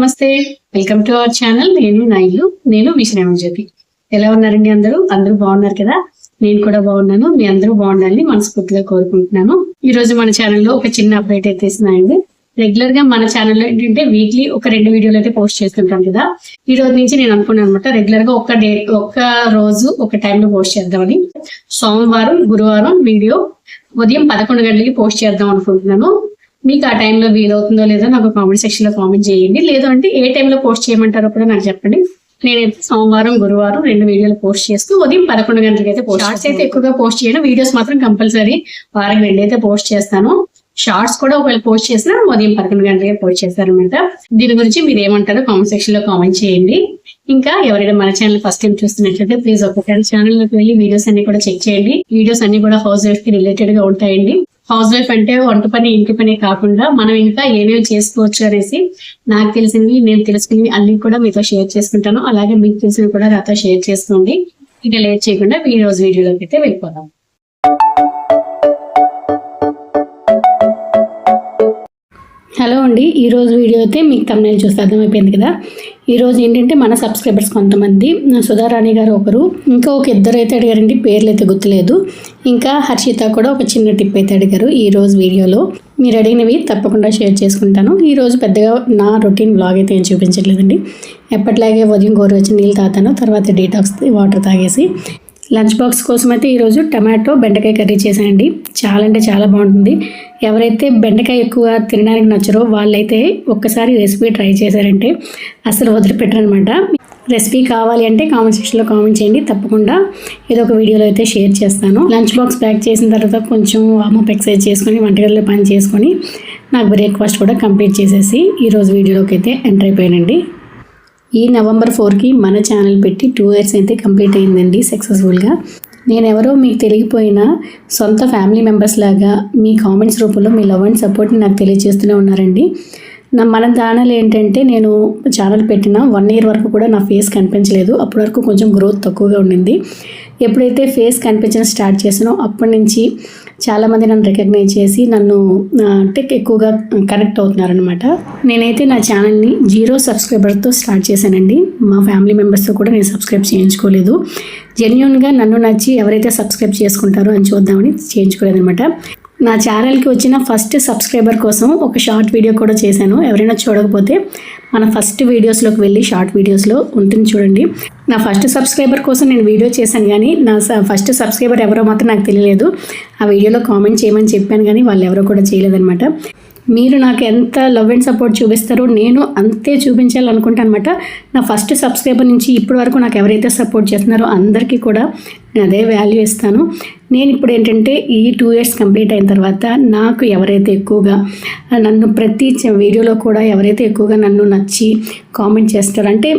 నమస్తే. Welcome to our channel నేను నైలు. నేను విశ్రామ జ్యోతి ఎలా ఉన్నారండి అందరూ? అందరూ బాగున్నారు కదా? నేను కూడా బాగున్నాను. మీ అందరూ బాగుండాలని మనస్ఫూర్తిగా కోరుకుంటున్నాను. ఈ రోజు మన ఛానల్లో ఒక చిన్న అప్డేట్ అయితే ఇస్తున్నాయండి రెగ్యులర్గా మన ఛానల్లో ఏంటంటే వీక్లీ ఒక రెండు వీడియోలు అయితే పోస్ట్ చేస్తుంటాం కదా. ఈ రోజు నుంచి నేను అనుకున్నాను అనమాట రెగ్యులర్గా ఒక డే ఒక రోజు ఒక టైంలో పోస్ట్ చేద్దామని. సోమవారం గురువారం వీడియో ఉదయం పదకొండు గంటలకి పోస్ట్ చేద్దాం అనుకుంటున్నాను. మీకు ఆ టైంలో వీలవుతుందో లేదో నాకు కామెంట్ సెక్షన్లో కామెంట్ చేయండి. లేదు అంటే ఏ టైంలో పోస్ట్ చేయమంటారో కూడా నాకు చెప్పండి. నేనైతే సోమవారం గురువారం రెండు వీడియోలు పోస్ట్ చేస్తూ ఉదయం పదకొండు గంటలకి అయితే పోస్ట్ షార్ట్స్ అయితే ఎక్కువగా పోస్ట్ చేయను. వీడియోస్ మాత్రం కంపల్సరీ వారం రెండు అయితే పోస్ట్ చేస్తాను. షార్ట్స్ కూడా ఒకవేళ పోస్ట్ చేసినా ఉదయం పదకొండు గంటలకే పోస్ట్ చేస్తారనమాట దీని గురించి మీరు ఏమంటారో కామెంట్ సెక్షన్లో కామెంట్ చేయండి. ఇంకా ఎవరైనా మన ఛానల్ ఫస్ట్ టైం చూస్తున్నట్లయితే ప్లీజ్ ఒక్కొక్కరి ఛానల్లోకి వెళ్ళి వీడియోస్ అన్ని కూడా చెక్ చేయండి. వీడియోస్ అన్ని కూడా హౌస్ వైఫ్కి రిలేటెడ్గా ఉంటాయండి. హౌస్ వైఫ్ అంటే వంట పని ఇంటి పని కాకుండా మనం ఇంకా ఏమేమి చేసుకోవచ్చు అనేసి నాకు తెలిసినవి నేను తెలుసుకున్నవి అన్ని కూడా మీతో షేర్ చేసుకుంటాను. అలాగే మీకు తెలిసినవి కూడా నాతో షేర్ చేసుకోండి. ఇక లేట్ చేయకుండా ఈ రోజు వీడియోలోకి అయితే వెళ్ళిపోదాం. హలో అండి ఈరోజు వీడియో అయితే మీకు తమిళ చూస్తే అర్థమైపోయింది కదా. ఈరోజు ఏంటంటే మన సబ్స్క్రైబర్స్ కొంతమంది సుధారాణి గారు ఒకరు ఇంకా ఒక ఇద్దరు అయితే అడిగారండి పేర్లు అయితే గుర్తులేదు. ఇంకా హర్షిత కూడా ఒక చిన్న టిప్ అయితే అడిగారు ఈరోజు వీడియోలో. మీరు అడిగినవి తప్పకుండా షేర్ చేసుకుంటాను. ఈ రోజు పెద్దగా నా రొటీన్ బ్లాగ్ అయితే ఏం చూపించట్లేదండి. ఎప్పట్లాగే ఉదయం గోరువెచ్చని నీళ్ళు తాతాను తర్వాత డీటాక్స్ వాటర్ తాగేసి లంచ్ బాక్స్ కోసం అయితే ఈరోజు టమాటో బెండకాయ కర్రీ చేశానండి. చాలా అంటే చాలా బాగుంటుంది. ఎవరైతే బెండకాయ ఎక్కువ తినడానికి నచ్చరో వాళ్ళైతే ఒక్కసారి రెసిపీ ట్రై చేశారంటే అసలు వదిలిపెట్టరనమాట. రెసిపీ కావాలి అంటే కామెంట్ సెక్షన్లో కామెంట్ చేయండి. తప్పకుండా ఏదో ఒక వీడియోలో అయితే షేర్ చేస్తాను. లంచ్ బాక్స్ ప్యాక్ చేసిన తర్వాత కొంచెం వామప్ ఎక్సర్సైజ్ చేసుకొని వంటగదిలో పని చేసుకొని నాకు బ్రేక్ఫాస్ట్ కూడా కంప్లీట్ చేసేసి ఈరోజు వీడియోలోకి అయితే ఎంటర్ అయిపోయానండి. ఈ నవంబర్ ఫోర్కి మన ఛానల్ పెట్టి టూ ఇయర్స్ అయితే కంప్లీట్ అయిందండి సక్సెస్ఫుల్గా. నేను ఎవరో మీకు తెలియకపోయినా సొంత ఫ్యామిలీ మెంబర్స్ లాగా మీ కామెంట్స్ రూపంలో మీ లవ్ అండ్ సపోర్ట్ని నాకు తెలియజేస్తూనే ఉన్నారండి. నా మన ఛానల్ ఏంటంటే నేను ఛానల్ పెట్టిన వన్ ఇయర్ వరకు కూడా నా ఫేస్ కనిపించలేదు. అప్పటి వరకు కొంచెం గ్రోత్ తక్కువగా ఉండింది. ఎప్పుడైతే ఫేస్ కనిపించడం స్టార్ట్ చేసానో అప్పటి నుంచి చాలామంది నన్ను రికగ్నైజ్ చేసి నన్ను అంటే ఎక్కువగా కనెక్ట్ అవుతున్నారనమాట నేనైతే నా ఛానల్ని జీరో సబ్స్క్రైబర్తో స్టార్ట్ చేశానండి. మా ఫ్యామిలీ మెంబర్స్తో కూడా నేను సబ్స్క్రైబ్ చేయించుకోలేదు. జెన్యున్గా నన్ను నచ్చి ఎవరైతే సబ్స్క్రైబ్ చేసుకుంటారో అని చూద్దామని చేయించుకోలేదనమాట నా ఛానల్కి వచ్చిన ఫస్ట్ సబ్స్క్రైబర్ కోసం ఒక షార్ట్ వీడియో కూడా చేశాను. ఎవరైనా చూడకపోతే మన ఫస్ట్ వీడియోస్లోకి వెళ్ళి షార్ట్ వీడియోస్లో ఉంటుంది చూడండి. నా ఫస్ట్ సబ్స్క్రైబర్ కోసం నేను వీడియో చేశాను కానీ నా ఫస్ట్ సబ్స్క్రైబర్ ఎవరో మాత్రం నాకు తెలియలేదు. ఆ వీడియోలో కామెంట్ చేయమని చెప్పాను కానీ వాళ్ళు ఎవరో కూడా చేయలేదన్నమాట. మీరు నాకు ఎంత లవ్ అండ్ సపోర్ట్ చూపిస్తారో నేను అంతే చూపించాలనుకుంటాను అనమాట నా ఫస్ట్ సబ్స్క్రైబర్ నుంచి ఇప్పటి వరకు నాకు ఎవరైతే సపోర్ట్ చేస్తున్నారో అందరికీ కూడా నేను అదే వాల్యూ ఇస్తాను. నేను ఇప్పుడు ఏంటంటే ఈ టూ ఇయర్స్ కంప్లీట్ అయిన తర్వాత నాకు ఎవరైతే ఎక్కువగా నన్ను ప్రతి చ- వీడియోలో కూడా ఎవరైతే ఎక్కువగా నన్ను నచ్చి కామెంట్ చేస్తారో అంటే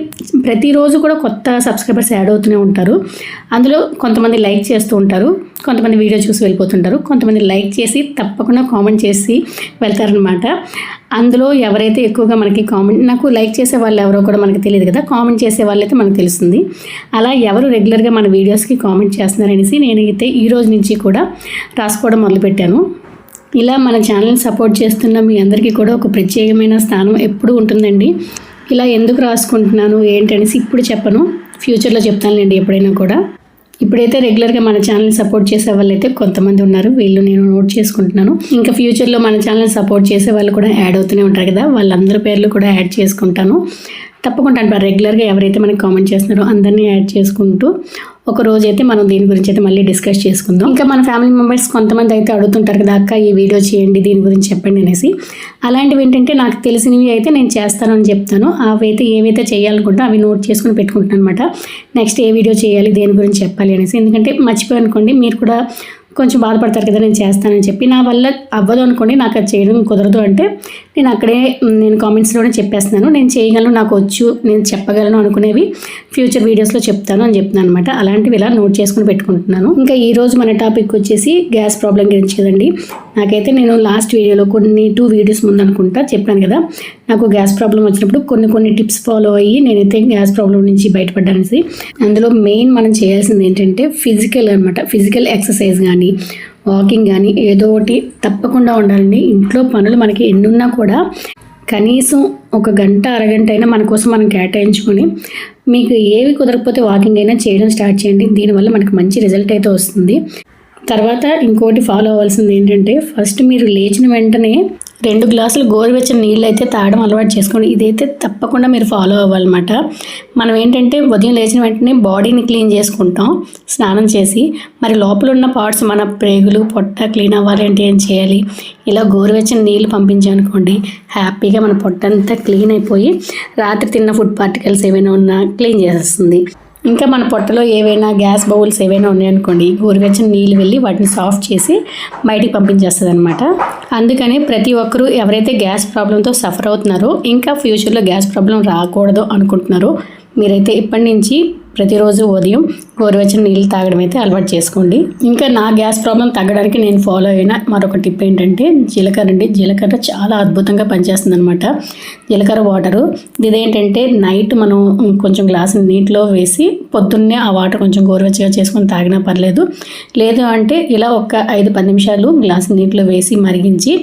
ప్రతిరోజు కూడా కొత్త సబ్స్క్రైబర్స్ యాడ్ అవుతూనే ఉంటారు. అందులో కొంతమంది లైక్ చేస్తూ ఉంటారు కొంతమంది వీడియో చూసి వెళ్ళిపోతుంటారు కొంతమంది లైక్ చేసి తప్పకుండా కామెంట్ చేసి వెళ్తారనమాట అందులో ఎవరైతే ఎక్కువగా మనకి కామెంట్ నాకు లైక్ చేసే వాళ్ళు ఎవరో కూడా మనకి తెలియదు కదా కామెంట్ చేసే వాళ్ళైతే మనకు తెలుస్తుంది. అలా ఎవరు రెగ్యులర్గా మన వీడియోస్కి కామెంట్ చేస్తున్నారనేసి నేనైతే ఈ రోజు నుంచి కూడా రాసుకోవడం మొదలుపెట్టాను. ఇలా మన ఛానల్ని సపోర్ట్ చేస్తున్న మీ అందరికీ కూడా ఒక ప్రత్యేకమైన స్థానం ఎప్పుడూ ఉంటుందండి. ఇలా ఎందుకు రాసుకుంటున్నాను ఏంటనేసి ఇప్పుడు చెప్పను. ఫ్యూచర్లో చెప్తానులేండి ఎప్పుడైనా కూడా. ఇప్పుడైతే రెగ్యులర్గా మన ఛానల్ని సపోర్ట్ చేసే వాళ్ళు అయితే కొంతమంది ఉన్నారు. వీళ్ళు నేను నోట్ చేసుకుంటున్నాను. ఇంకా ఫ్యూచర్లో మన ఛానల్ని సపోర్ట్ చేసే వాళ్ళు కూడా యాడ్ అవుతూనే ఉంటారు కదా. వాళ్ళందరి పేర్లు కూడా యాడ్ చేసుకుంటాను. తప్పకుండా అంటారు రెగ్యులర్గా ఎవరైతే మనకి కామెంట్ చేస్తున్నారో అందరినీ యాడ్ చేసుకుంటూ ఒక రోజు అయితే మనం దీని గురించి అయితే మళ్ళీ డిస్కస్ చేసుకుందాం. ఇంకా మన ఫ్యామిలీ మెంబర్స్ కొంతమంది అయితే అడుగుతుంటారు కదా అక్క ఈ వీడియో చేయండి దీని గురించి చెప్పండి అనేసి. అలాంటివి ఏంటంటే నాకు తెలిసినవి అయితే నేను చేస్తానని చెప్తాను. అవి అయితే ఏవైతే చేయాలనుకుంటా అవి నోట్ చేసుకుని పెట్టుకుంటాను అనమాట నెక్స్ట్ ఏ వీడియో చేయాలి దేని గురించి చెప్పాలి అనేసి. ఎందుకంటే మర్చిపోయి అనుకోండి మీరు కూడా కొంచెం బాధపడతారు కదా నేను చేస్తానని చెప్పి. నా వల్ల అవ్వదు అనుకోండి నాకు అది చేయడం కుదరదు అంటే నేను అక్కడే నేను కామెంట్స్లోనే చెప్పేస్తున్నాను. నేను చేయగలను నాకు వచ్చు నేను చెప్పగలను అనుకునేవి ఫ్యూచర్ వీడియోస్లో చెప్తాను అని చెప్తున్నాను అనమాట అలాంటివి ఇలా నోట్ చేసుకుని పెట్టుకుంటున్నాను. ఇంకా ఈరోజు మన టాపిక్ వచ్చేసి గ్యాస్ ప్రాబ్లం గురించి కదండి. నాకైతే నేను లాస్ట్ వీడియోలో కొన్ని టూ వీడియోస్ ముందు అనుకుంటా చెప్పాను కదా. నాకు గ్యాస్ ప్రాబ్లం వచ్చినప్పుడు కొన్ని కొన్ని టిప్స్ ఫాలో అయ్యి నేనైతే గ్యాస్ ప్రాబ్లం నుంచి బయటపడ్డానేసి అందులో మెయిన్ మనం చేయాల్సింది ఏంటంటే ఫిజికల్ అనమాట ఫిజికల్ ఎక్సర్సైజ్ కానీ వాకింగ్ కానీ ఏదో ఒకటి తప్పకుండా ఉండాలండి. ఇంట్లో పనులు మనకి ఎన్నున్నా కూడా కనీసం ఒక గంట అరగంట అయినా మన కోసం మనం కేటాయించుకొని మీకు ఏవి కుదరకపోతే వాకింగ్ అయినా చేయడం స్టార్ట్ చేయండి. దీనివల్ల మనకి మంచి రిజల్ట్ అయితే వస్తుంది. తర్వాత ఇంకోటి ఫాలో అవ్వాల్సింది ఏంటంటే ఫస్ట్ మీరు లేచిన వెంటనే రెండు గ్లాసులు గోరువెచ్చని నీళ్ళు అయితే తాగడం అలవాటు చేసుకోండి. ఇదైతే తప్పకుండా మీరు ఫాలో అవ్వాలన్నమాట. మనం ఏంటంటే ఉదయం లేచిన వెంటనే బాడీని క్లీన్ చేసుకుంటాం స్నానం చేసి. మరి లోపల ఉన్న పార్ట్స్ మన ప్రేగులు పొట్ట క్లీన్ అవ్వాలి అంటే ఏం చేయాలి? ఇలా గోరువెచ్చని నీళ్ళు పంపించామనుకోండి హ్యాపీగా మన పొట్ట అంతా క్లీన్ అయిపోయి రాత్రి తిన్న ఫుడ్ పార్టికల్స్ ఏమైనా ఉన్నా క్లీన్ చేసేస్తుంది. ఇంకా మన పొట్టలో ఏవైనా గ్యాస్ బౌల్స్ ఏవైనా ఉన్నాయనుకోండి గోరువెచ్చని నీళ్ళు వెళ్ళి వాటిని సాఫ్ట్ చేసి బయటికి పంపించేస్తుంది అనమాట అందుకనే ప్రతి ఒక్కరూ ఎవరైతే గ్యాస్ ప్రాబ్లంతో సఫర్ అవుతున్నారో ఇంకా ఫ్యూచర్లో గ్యాస్ ప్రాబ్లం రాకూడదు అనుకుంటున్నారో మీరైతే ఇప్పటి నుంచి ప్రతిరోజు ఉదయం గోరువెచ్చని నీళ్ళు తాగడం అయితే అలవాటు చేసుకోండి. ఇంకా నా గ్యాస్ ప్రాబ్లం తగ్గడానికి నేను ఫాలో అయిన మరొక టిప్ ఏంటంటే జీలకర్ర అండి. జీలకర్ర చాలా అద్భుతంగా పనిచేస్తుంది అనమాట జీలకర్ర వాటరు. ఇదేంటంటే నైట్ మనం కొంచెం గ్లాస్ నీటిలో వేసి పొద్దున్నే ఆ వాటర్ కొంచెం గోరువెచ్చగా చేసుకొని తాగినా పర్లేదు. లేదు అంటే ఇలా ఒక ఐదు పది నిమిషాలు గ్లాస్ నీటిలో వేసి మరిగించి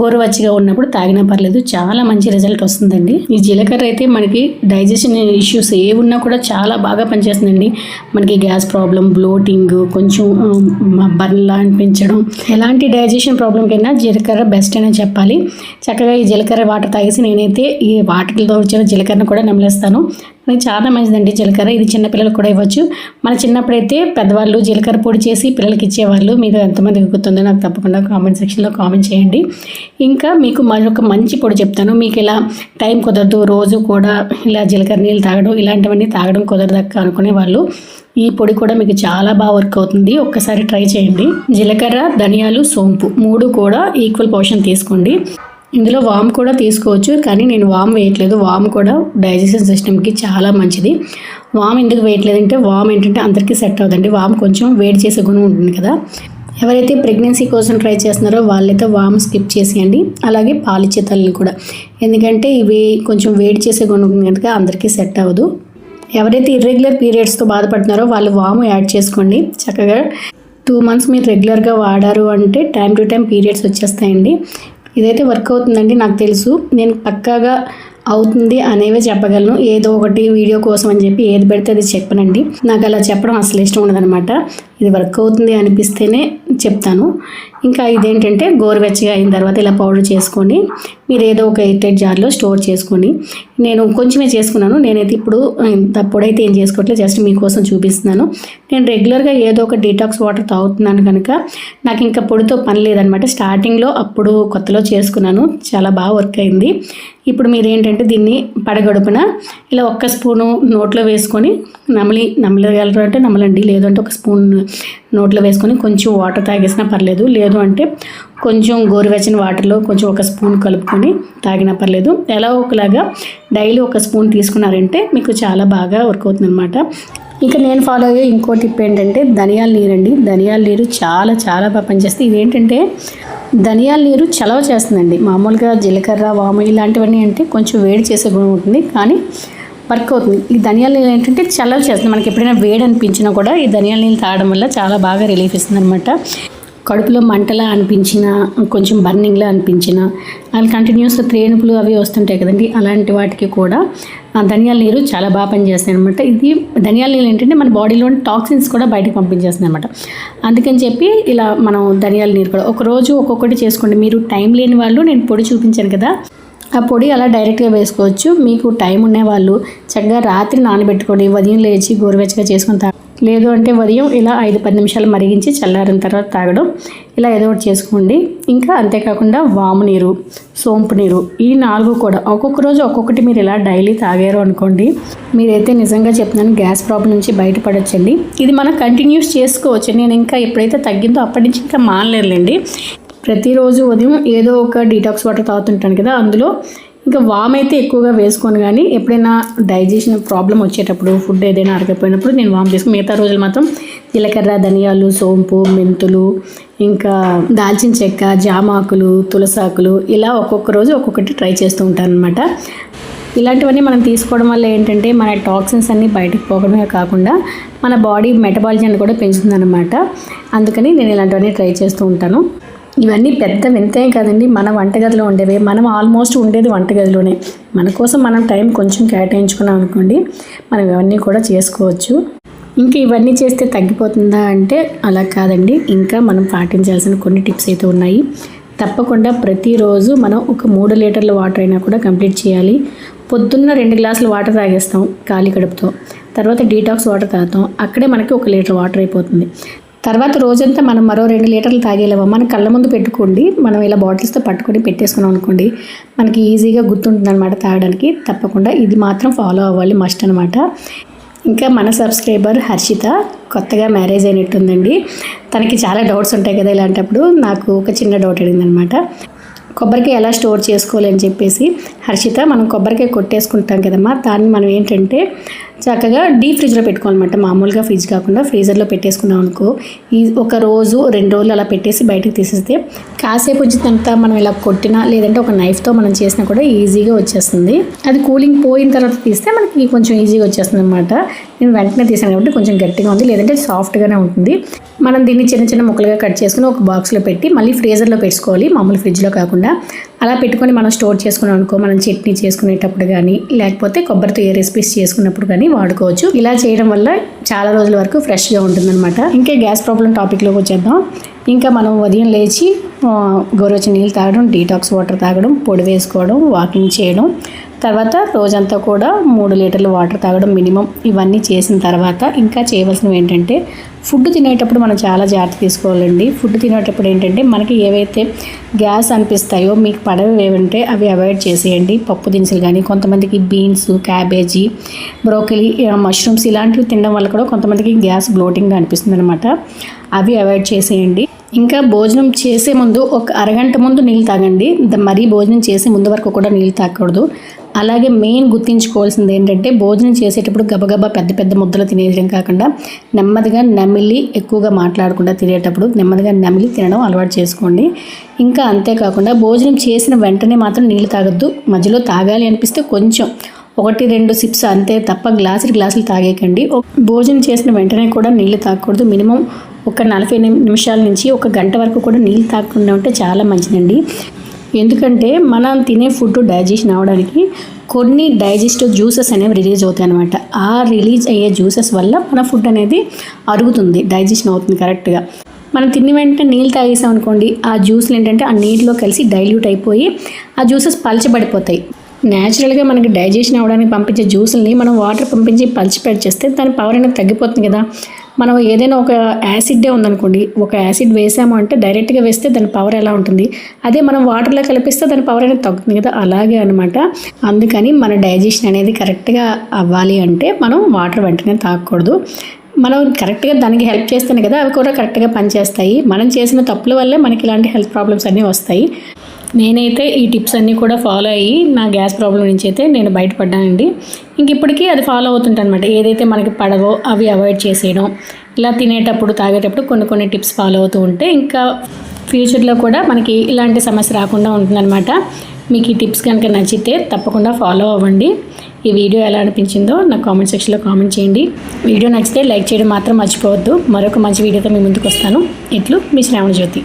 గోరువెచ్చగా ఉన్నప్పుడు తాగినా పర్లేదు. చాలా మంచి రిజల్ట్ వస్తుందండి. ఈ జీలకర్ర అయితే మనకి డైజెషన్ ఇష్యూస్ ఏ ఉన్నా కూడా చాలా బాగా పనిచేస్తుందండి. మనకి గ్యాస్ ప్రాబ్లం బ్లోటింగ్ కొంచెం బర్న్లా అనిపించడం. ఎలాంటి డైజెషన్ ప్రాబ్లంకైనా జీలకర్ర బెస్ట్ అనే చెప్పాలి. చక్కగా ఈ జీలకర్ర వాటర్ తాగేసి నేనైతే ఈ వాటర్తో వచ్చిన జీలకర్రను కూడా నమిలేస్తాను. అది చాలా మంచిదండి జీలకర్ర. ఇది చిన్నపిల్లలకు కూడా ఇవ్వచ్చు. మన చిన్నప్పుడైతే పెద్దవాళ్ళు జీలకర్ర పొడి చేసి పిల్లలకి ఇచ్చేవాళ్ళు. మీరు ఎంతమంది గుర్తుందో నాకు తప్పకుండా కామెంట్ సెక్షన్లో కామెంట్ చేయండి. ఇంకా మీకు మరొక మంచి పొడి చెప్తాను. మీకు ఇలా టైం కుదరదు రోజు కూడా ఇలా జీలకర్ర నీళ్ళు తాగడం ఇలాంటివన్నీ తాగడం కుదరదక్క అనుకునే వాళ్ళు. ఈ పొడి కూడా మీకు చాలా బాగా వర్క్ అవుతుంది. ఒక్కసారి ట్రై చేయండి. జీలకర్ర ధనియాలు సోంపు మూడు కూడా ఈక్వల్ పోర్షన్ తీసుకోండి. ఇందులో వామ్ కూడా తీసుకోవచ్చు కానీ నేను వామ్ వేయట్లేదు. వామ్ కూడా డైజెషన్ సిస్టమ్కి చాలా మంచిది. వామ్ ఎందుకు వేయట్లేదంటే వామ్ ఏంటంటే అందరికీ సెట్ అవుతుంది వామ్ కొంచెం వేడి చేసే గుణం ఉంటుంది కదా. ఎవరైతే ప్రెగ్నెన్సీ కోసం ట్రై చేస్తున్నారో వాళ్ళైతే వామ్ స్కిప్ చేసేయండి. అలాగే పాలిచ్చే తల్లిని కూడా. ఎందుకంటే ఇవి కొంచెం వేడి చేసే గుణం ఉంటుంది కనుక అందరికీ సెట్ అవ్వదు. ఎవరైతే ఇర్రెగ్యులర్ పీరియడ్స్తో బాధపడుతున్నారో వాళ్ళు వాము యాడ్ చేసుకోండి. చక్కగా టూ మంత్స్ మీరు రెగ్యులర్గా వాడారు అంటే టైం టు టైం పీరియడ్స్ వచ్చేస్తాయండి. ఇదైతే వర్క్ అవుతుందండి నాకు తెలుసు. నేను పక్కాగా అవుతుంది అనేవే చెప్పగలను. ఏదో ఒకటి వీడియో కోసం అని చెప్పి ఏది పెడితే అది చెప్పనండి. నాకు అలా చెప్పడం అసలు ఇష్టం ఉండదనమాట ఇది వర్క్ అవుతుంది అనిపిస్తేనే చెప్తాను. ఇంకా ఇదేంటంటే గోరువెచ్చగా అయిన తర్వాత ఇలా పౌడర్ చేసుకొని మీరు ఏదో ఒక ఎయిటెడ్ జార్లో స్టోర్ చేసుకొని నేను కొంచెమే చేసుకున్నాను. నేనైతే ఇప్పుడు ఇంత పొడైతే ఏం చేసుకోవట్లేదు. జస్ట్ మీకోసం చూపిస్తున్నాను. నేను రెగ్యులర్గా ఏదో ఒక డీటాక్స్ వాటర్ తాగుతున్నాను కనుక నాకు ఇంకా పొడితో పని లేదనమాట. స్టార్టింగ్లో అప్పుడు కొత్తలో చేసుకున్నాను. చాలా బాగా వర్క్ అయింది. ఇప్పుడు మీరు ఏంటంటే దీన్ని పడగడుపున ఇలా ఒక్క స్పూను నోట్లో వేసుకొని నమలి నమలగలరు అంటే నమలండి. లేదంటే ఒక స్పూన్ నోట్లో వేసుకొని కొంచెం వాటర్ తాగేసినా పర్లేదు. లేదు అంటే కొంచెం గోరువెచ్చని వాటర్లో కొంచెం ఒక స్పూన్ కలుపుకొని తాగినా పర్లేదు. ఎలా ఒకలాగా డైలీ ఒక స్పూన్ తీసుకున్నారంటే మీకు చాలా బాగా వర్క్ అవుతుంది అనమాట ఇక నేను ఫాలో అయ్యే ఇంకో టిప్ ఏంటంటే ధనియాల నీరు అండి ధనియాల నీరు చాలా చాలా బాగా పనిచేస్తుంది. ఇదేంటంటే ధనియాల నీరు చలవ చేస్తుందండి. మామూలుగా జీలకర్ర వాము ఇలాంటివన్నీ అంటే కొంచెం వేడి చేసే గుణం ఉంటుంది. కానీ వర్క్ అవుతుంది. ఈ ధనియాల నీళ్ళు ఏంటంటే చల్లవ చేస్తుంది. మనకి ఎప్పుడైనా వేడి అనిపించినా కూడా ఈ ధనియాల నీళ్ళు తాగడం వల్ల చాలా బాగా రిలీఫ్ ఇస్తుంది అనమాట కడుపులో మంటలా అనిపించిన కొంచెం బర్నింగ్లా అనిపించిన అలా కంటిన్యూస్గా త్రేణుపులు అవి వస్తుంటాయి కదండి అలాంటి వాటికి కూడా ఆ ధనియాల నీరు చాలా బాగా పనిచేస్తాయి అనమాట ఇది ధనియాల నీళ్ళు ఏంటంటే మన బాడీలోని టాక్సిన్స్ కూడా బయటకు పంపించేస్తుంది అనమాట అందుకని చెప్పి ఇలా మనం ధనియాల నీరు కూడా ఒక రోజు ఒక్కొక్కటి చేసుకోండి. మీరు టైం లేని వాళ్ళు నేను పొడి చూపించాను కదా ఆ పొడి అలా డైరెక్ట్గా వేసుకోవచ్చు. మీకు టైం ఉండేవాళ్ళు చక్కగా రాత్రి నానబెట్టుకోండి ఉదయం లేచి గోరువెచ్చగా చేసుకుని లేదు అంటే ఉదయం ఇలా ఐదు పది నిమిషాలు మరిగించి చల్లారిన తర్వాత తాగడం. ఇలా ఏదో ఒకటి చేసుకోండి. ఇంకా అంతేకాకుండా వాము నీరు సోంపు నీరు ఈ నాలుగు కూడా. ఒక్కొక్క రోజు ఒక్కొక్కటి మీరు ఇలా డైలీ తాగారు అనుకోండి. మీరైతే నిజంగా చెప్తున్నాను గ్యాస్ ప్రాబ్లం నుంచి బయటపడొచ్చండి. ఇది మనం కంటిన్యూస్ చేసుకోవచ్చు. నేను ఇంకా ఎప్పుడైతే తగ్గిందో అప్పటి నుంచి ఇంకా మానలేరులేండి ప్రతిరోజు ఉదయం ఏదో ఒక డీటాక్స్ వాటర్ తాగుతుంటాను కదా అందులో ఇంకా వామ్ అయితే ఎక్కువగా వేసుకోను కానీ ఎప్పుడైనా డైజెషన్ ప్రాబ్లం వచ్చేటప్పుడు ఫుడ్ ఏదైనా అరగపోయినప్పుడు నేను వామ్ చేసుకుని మిగతా రోజులు మాత్రం జీలకర్ర ధనియాలు సోంపు మెంతులు ఇంకా దాల్చిన చెక్క జామాకులు తులసాకులు ఇలా ఒక్కొక్క రోజు ఒక్కొక్కటి ట్రై చేస్తూ ఉంటాను అనమాట ఇలాంటివన్నీ మనం తీసుకోవడం వల్ల ఏంటంటే మన టాక్సిన్స్ అన్నీ బయటకు పోవడమే కాకుండా మన బాడీ మెటబాలిజాన్ని కూడా పెంచుతుందన్నమాట. అందుకని నేను ఇలాంటివన్నీ ట్రై చేస్తూ ఉంటాను. ఇవన్నీ పెద్ద వింతే కదండి. మన వంటగదిలో ఉండేవి. మనం ఆల్మోస్ట్ ఉండేది వంటగదిలోనే. మన కోసం మనం టైం కొంచెం కేటాయించుకున్నాం అనుకోండి మనం ఇవన్నీ కూడా చేసుకోవచ్చు. ఇంకా ఇవన్నీ చేస్తే తగ్గిపోతుందా అంటే అలా కాదండి. ఇంకా మనం పాటించాల్సిన కొన్ని టిప్స్ అయితే ఉన్నాయి. తప్పకుండా ప్రతిరోజు మనం ఒక మూడు లీటర్ల వాటర్ అయినా కూడా కంప్లీట్ చేయాలి. పొద్దున్న రెండు గ్లాసులు వాటర్ తాగేస్తాం ఖాళీ కడుపుతో. తర్వాత డీటాక్స్ వాటర్ తాగుతాం. అక్కడే మనకి ఒక లీటర్ వాటర్ అయిపోతుంది. తర్వాత రోజంతా మనం మరో రెండు లీటర్లు తాగేలేమో మన కళ్ళ ముందు పెట్టుకోండి. మనం ఇలా బాటిల్స్తో పట్టుకొని పెట్టేసుకున్నాం అనుకోండి మనకి ఈజీగా గుర్తుంటుంది అనమాట తాగడానికి. తప్పకుండా ఇది మాత్రం ఫాలో అవ్వాలి మస్ట్ అనమాట ఇంకా మన సబ్స్క్రైబర్ హర్షిత కొత్తగా మ్యారేజ్ అయినట్టుందండి. తనకి చాలా డౌట్స్ ఉంటాయి కదా ఇలాంటప్పుడు. నాకు ఒక చిన్న డౌట్ అడిగిందనమాట కొబ్బరికాయ ఎలా స్టోర్ చేసుకోవాలి అని చెప్పేసి హర్షిత మనం కొబ్బరికాయ కొట్టేసుకుంటాం కదమ్మా. దాన్ని మనం ఏంటంటే చక్కగా డీప్ ఫ్రిడ్జ్లో పెట్టుకోవాలన్నమాట. మామూలుగా ఫ్రిడ్జ్ కాకుండా ఫ్రీజర్లో పెట్టేసుకున్నాం అనుకో ఈ ఒక రోజు రెండు రోజులు అలా పెట్టేసి బయటకు తీసేస్తే కాసేపు వచ్చినంత మనం ఇలా కొట్టినా లేదంటే ఒక నైఫ్తో మనం చేసినా కూడా ఈజీగా వచ్చేస్తుంది. అది కూలింగ్ పోయిన తర్వాత తీస్తే మనకి కొంచెం ఈజీగా వచ్చేస్తుంది అనమాట నేను వెంటనే తీసాను కాబట్టి కొంచెం గట్టిగా ఉంది లేదంటే సాఫ్ట్గానే ఉంటుంది. మనం దీన్ని చిన్న చిన్న ముక్కలుగా కట్ చేసుకుని ఒక బాక్స్లో పెట్టి మళ్ళీ ఫ్రీజర్లో పెట్టుకోవాలి. మామూలు ఫ్రిడ్జ్లో కాకుండా అలా పెట్టుకొని మనం స్టోర్ చేసుకున్నాం అనుకో మనం చట్నీ చేసుకునేటప్పుడు కానీ లేకపోతే కొబ్బరితో ఏ రెసిపీస్ చేసుకున్నప్పుడు కానీ వాడుకోవచ్చు. ఇలా చేయడం వల్ల చాలా రోజుల వరకు ఫ్రెష్గా ఉంటుందన్నమాట. ఇంకా గ్యాస్ ప్రాబ్లం టాపిక్లోకి వచ్చేద్దాం. ఇంకా మనం ఉదయం లేచి గోరువెచ్చని నీళ్ళు తాగడం డీటాక్స్ వాటర్ తాగడం పొడి వేసుకోవడం వాకింగ్ చేయడం తర్వాత రోజంతా కూడా మూడు లీటర్లు వాటర్ తాగడం మినిమం ఇవన్నీ చేసిన తర్వాత ఇంకా చేయవలసినవి ఏంటంటే ఫుడ్ తినేటప్పుడు మనం చాలా జాగ్రత్త తీసుకోవాలండి. ఫుడ్ తినేటప్పుడు ఏంటంటే మనకి ఏవైతే గ్యాస్ అనిపిస్తాయో మీకు పడవి ఏవంటే అవి అవాయిడ్ చేసేయండి. పప్పు దినుసులు కానీ కొంతమందికి బీన్స్ క్యాబేజీ బ్రోకలీ మష్రూమ్స్ ఇలాంటివి తినడం వల్ల కూడా కొంతమందికి గ్యాస్ బ్లోటింగ్ అనిపిస్తుంది అనమాట అవి అవాయిడ్ చేసేయండి. ఇంకా భోజనం చేసే ముందు ఒక అరగంట ముందు నీళ్ళు తాగండి. మరీ భోజనం చేసే ముందు వరకు కూడా నీళ్ళు తాగకూడదు. అలాగే మెయిన్ గుర్తించుకోవాల్సింది ఏంటంటే భోజనం చేసేటప్పుడు గబగబా పెద్ద పెద్ద ముద్దలు తినేయడం కాకుండా నెమ్మదిగా నమిలి ఎక్కువగా మాట్లాడకుండా తినేటప్పుడు నెమ్మదిగా నమిలి తినడం అలవాటు చేసుకోండి. ఇంకా అంతేకాకుండా భోజనం చేసిన వెంటనే మాత్రం నీళ్ళు తాగొద్దు. మధ్యలో తాగాలి అనిపిస్తే కొంచెం ఒకటి రెండు సిప్స్ అంతే తప్ప గ్లాసులు గ్లాసులు తాగేయకండి. భోజనం చేసిన వెంటనే కూడా నీళ్ళు తాగకూడదు. మినిమం ఒక నలభై నిమిషాల నుంచి ఒక గంట వరకు కూడా నీళ్ళు తాగకుండా ఉంటే చాలా మంచిదండి. ఎందుకంటే మనం తినే ఫుడ్ డైజెషన్ అవ్వడానికి కొన్ని డైజెస్టివ్ జ్యూసెస్ అనేవి రిలీజ్ అవుతాయి అనమాట ఆ రిలీజ్ అయ్యే జ్యూసెస్ వల్ల మన ఫుడ్ అనేది అరుగుతుంది డైజెషన్ అవుతుంది కరెక్ట్గా. మనం తిని వెంటనే నీళ్ళు తాగేసాం అనుకోండి ఆ జ్యూస్లు ఏంటంటే ఆ నీటిలో కలిసి డైల్యూట్ అయిపోయి ఆ జ్యూసెస్ పలచబడిపోతాయి. న్యాచురల్గా మనకి డైజెషన్ అవ్వడానికి పంపించే జ్యూసుల్ని మనం వాటర్ పంపించి పలిచిపెట్టి చేస్తే దాని పవర్ అనేది తగ్గిపోతుంది కదా. మనం ఏదైనా ఒక యాసిడ్డే ఉందనుకోండి ఒక యాసిడ్ వేసాము అంటే డైరెక్ట్గా వేస్తే దాని పవర్ ఎలా ఉంటుంది? అదే మనం వాటర్లో కలిపిస్తే దాని పవర్ అనేది తగ్గుతుంది కదా? అలాగే అనమాట అందుకని మన డైజెషన్ అనేది కరెక్ట్గా అవ్వాలి అంటే మనం వాటర్ వెంటనే తాగకూడదు. మనం కరెక్ట్గా దానికి హెల్ప్ చేస్తేనే కదా అవి కూడా కరెక్ట్గా పనిచేస్తాయి. మనం చేసిన తప్పుల వల్లే మనకి ఇలాంటి హెల్త్ ప్రాబ్లమ్స్ అన్నీ వస్తాయి. నేనైతే ఈ టిప్స్ అన్నీ కూడా ఫాలో అయ్యి నా గ్యాస్ ప్రాబ్లం నుంచి అయితే నేను బయటపడ్డానండి. ఇంక ఇప్పటికీ అది ఫాలో అవుతుంటానమాట ఏదైతే మనకి పడవో అవి అవాయిడ్ చేసేయడం ఇలా తినేటప్పుడు తాగేటప్పుడు కొన్ని కొన్ని టిప్స్ ఫాలో అవుతూ ఉంటే ఇంకా ఫ్యూచర్లో కూడా మనకి ఇలాంటి సమస్య రాకుండా ఉంటుందన్నమాట. మీకు ఈ టిప్స్ కనుక నచ్చితే తప్పకుండా ఫాలో అవ్వండి. ఈ వీడియో ఎలా అనిపించిందో నాకు కామెంట్ సెక్షన్లో కామెంట్ చేయండి. వీడియో నచ్చితే లైక్ చేయడం మాత్రం మర్చిపోవద్దు. మరొక మంచి వీడియోతో మీ ముందుకు వస్తాను. ఇట్లు మీ శ్రావణ జ్యోతి